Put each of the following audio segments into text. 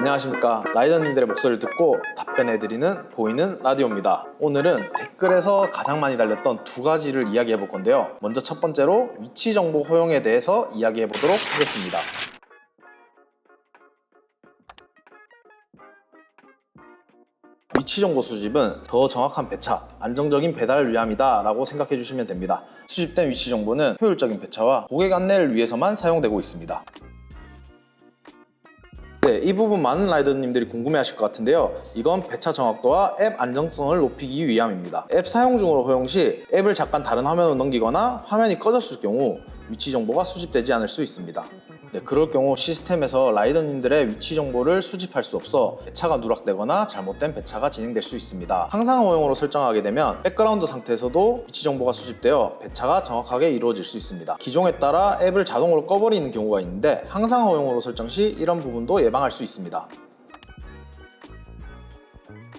안녕하십니까 라이더님들의 목소리를 듣고 답변해드리는 보이는 라디오입니다 오늘은 댓글에서 가장 많이 달렸던 두 가지를 이야기해 볼 건데요 먼저 첫 번째로 위치 정보 허용에 대해서 이야기해 보도록 하겠습니다 위치 정보 수집은 더 정확한 배차, 안정적인 배달을 위함이다 라고 생각해 주시면 됩니다. 수집된 위치 정보는 효율적인 배차와 고객 안내를 위해서만 사용되고 있습니다. 네, 이 부분 많은 라이더님들이 궁금해하실 것 같은데요. 이건 배차 정확도와 앱 안정성을 높이기 위함입니다. 앱 사용 중으로 허용 시 앱을 잠깐 다른 화면으로 넘기거나 화면이 꺼졌을 경우 위치 정보가 수집되지 않을 수 있습니다. 네, 그럴 경우 시스템에서 라이더님들의 위치 정보를 수집할 수 없어 배차가 누락되거나 잘못된 배차가 진행될 수 있습니다. 항상 허용으로 설정하게 되면 백그라운드 상태에서도 위치 정보가 수집되어 배차가 정확하게 이루어질 수 있습니다. 기종에 따라 앱을 자동으로 꺼버리는 경우가 있는데 항상 허용으로 설정 시 이런 부분도 예방할 수 있습니다.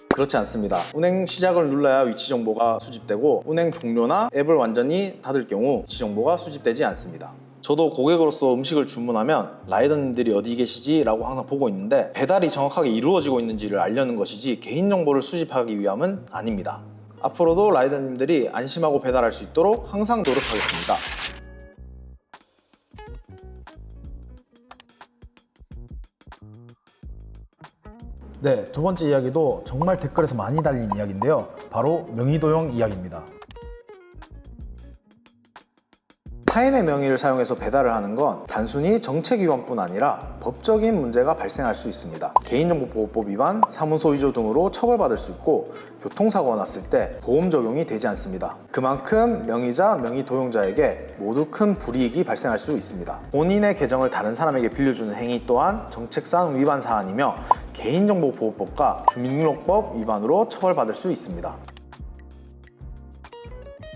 그렇지 않습니다. 운행 시작을 눌러야 위치 정보가 수집되고 운행 종료나 앱을 완전히 닫을 경우 위치 정보가 수집되지 않습니다. 저도 고객으로서 음식을 주문하면 라이더님들이 어디 계시지? 라고 항상 보고 있는데 배달이 정확하게 이루어지고 있는지를 알려는 것이지 개인정보를 수집하기 위함은 아닙니다. 앞으로도 라이더님들이 안심하고 배달할 수 있도록 항상 노력하겠습니다. 네, 두 번째 이야기도 정말 댓글에서 많이 달린 이야기인데요. 바로 명의도용 이야기입니다. 타인의 명의를 사용해서 배달을 하는 건 단순히 정책 위반뿐 아니라 법적인 문제가 발생할 수 있습니다. 개인정보보호법 위반, 사문서 위조 등으로 처벌받을 수 있고 교통사고가 났을 때 보험 적용이 되지 않습니다. 그만큼 명의자, 명의 도용자에게 모두 큰 불이익이 발생할 수 있습니다. 본인의 계정을 다른 사람에게 빌려주는 행위 또한 정책상 위반 사안이며 개인정보보호법과 주민등록법 위반으로 처벌받을 수 있습니다.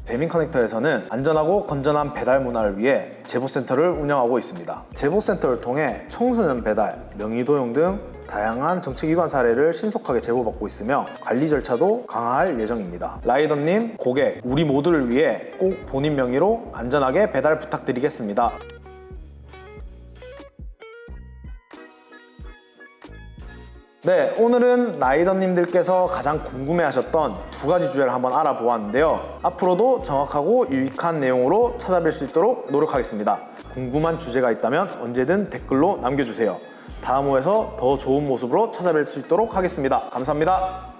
배민 커넥터에서는 안전하고 건전한 배달 문화를 위해 제보센터를 운영하고 있습니다. 제보센터를 통해 청소년 배달, 명의 도용 등 다양한 위반 사례를 신속하게 제보받고 있으며 관리 절차도 강화할 예정입니다. 라이더님, 고객, 우리 모두를 위해 꼭 본인 명의로 안전하게 배달 부탁드리겠습니다. 네, 오늘은 라이더님들께서 가장 궁금해하셨던 두 가지 주제를 한번 알아보았는데요. 앞으로도 정확하고 유익한 내용으로 찾아뵐 수 있도록 노력하겠습니다. 궁금한 주제가 있다면 언제든 댓글로 남겨주세요. 다음 호에서 더 좋은 모습으로 찾아뵐 수 있도록 하겠습니다. 감사합니다.